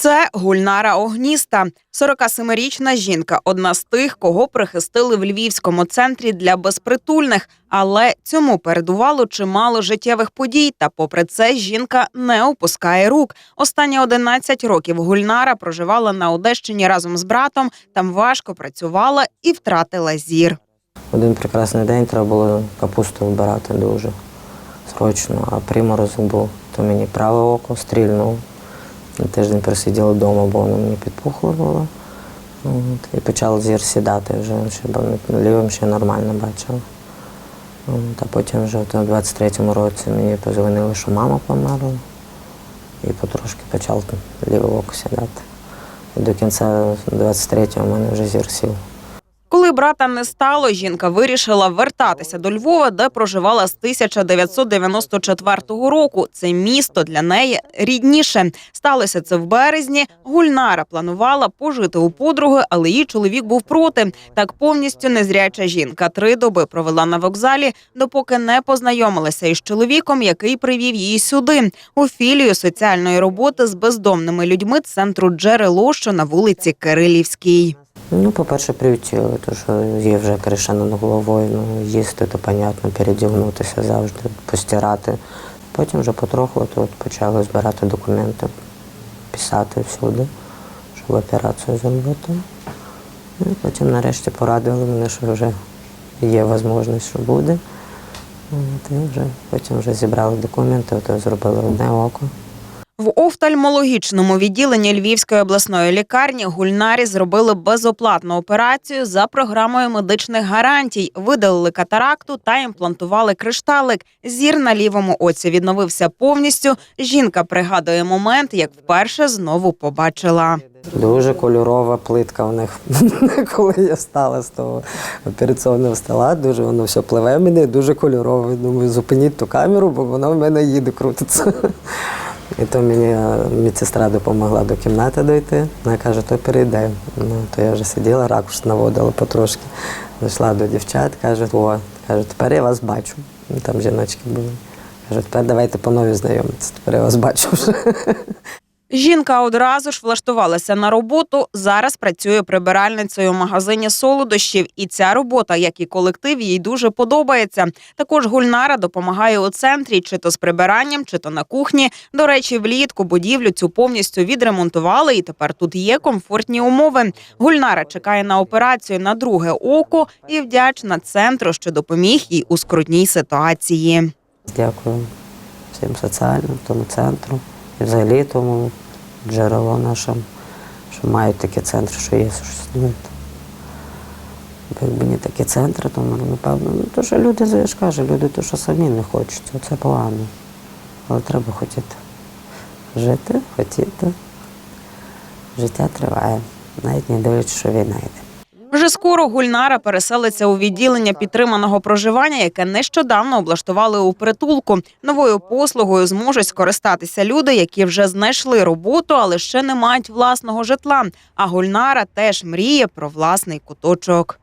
Це Гульнара Огніста, 47-річна жінка, одна з тих, кого прихистили в львівському центрі для безпритульних. Але цьому передувало чимало життєвих подій. Та, попри це, жінка не опускає рук. Останні 11 років Гульнара проживала на Одещині разом з братом. Там важко працювала і втратила зір. Один прекрасний день треба було капусту вбирати дуже срочно, а приморозок був, то мені праве око стрільнув. Тиждень просиділа вдома, бо воно мені підпухло було. От, і почав зір сідати вже, щоб лівим ще нормально бачила. От, а потім вже в у 23-му році мені позвонили, що мама померла. І потрошки почав ліве око сідати. І до кінця 23-го в мене вже зір сів. Коли брата не стало, жінка вирішила вертатися до Львова, де проживала з 1994 року. Це місто для неї рідніше. Сталося це в березні. Гульнара планувала пожити у подруги, але її чоловік був проти. Так повністю незряча жінка три доби провела на вокзалі, допоки не познайомилася із чоловіком, який привів її сюди у філію соціальної роботи з бездомними людьми центру джерело, що на вулиці Кирилівській. Ну, по-перше, приютіли, то що є вже криша над головою, ну, їсти, то понятно, передягнутися завжди, постирати. Потім вже потроху то от почали збирати документи, писати всюди, щоб операцію зробити. Ну, і потім нарешті порадували мене, що вже є можливість, що буде. От, і вже, потім вже зібрали документи, то зробили одне око. В офтальмологічному відділенні Львівської обласної лікарні Гульнарі зробили безоплатну операцію за програмою медичних гарантій, видалили катаракту та імплантували кришталик. Зір на лівому оці відновився повністю. Жінка пригадує момент, як вперше знову побачила. Дуже кольорова плитка у них, коли я встала з того операційного стола. Дуже воно все пливе мені, дуже кольорове. Думаю, зупиніть ту камеру, бо вона в мене їде, крутиться. І то мені медсестра допомогла до кімнати дойти. Вона каже, то перейде. Ну, то я вже сиділа, ракурс наводила потрошки. Зайшла до дівчат, каже, о, каже, тепер я вас бачу. Ну, Там жіночки були. Каже, тепер давайте по нові знайомитися, тепер я вас бачу вже. Жінка одразу ж влаштувалася на роботу. Зараз працює прибиральницею в магазині солодощів, і ця робота, як і колектив, їй дуже подобається. Також Гульнара допомагає у центрі, чи то з прибиранням, чи то на кухні. До речі, влітку будівлю цю повністю відремонтували, і тепер тут є комфортні умови. Гульнара чекає на операцію на друге око і вдячна центру, що допоміг їй у скрутній ситуації. Дякую всім соціальним, тому центру і взагалі тому джерело нашим, що мають такі центри, що є существують. Бо Якби не такі центри, то напевно, ну то що люди, я ж кажу, люди то, що самі не хочуть, це погано. Але треба хотіти жити, хотіти. Життя триває, навіть не дивлячись, що війна йде. Вже скоро Гульнара переселиться у відділення підтриманого проживання, яке нещодавно облаштували у притулку. Новою послугою зможуть скористатися люди, які вже знайшли роботу, але ще не мають власного житла. А Гульнара теж мріє про власний куточок.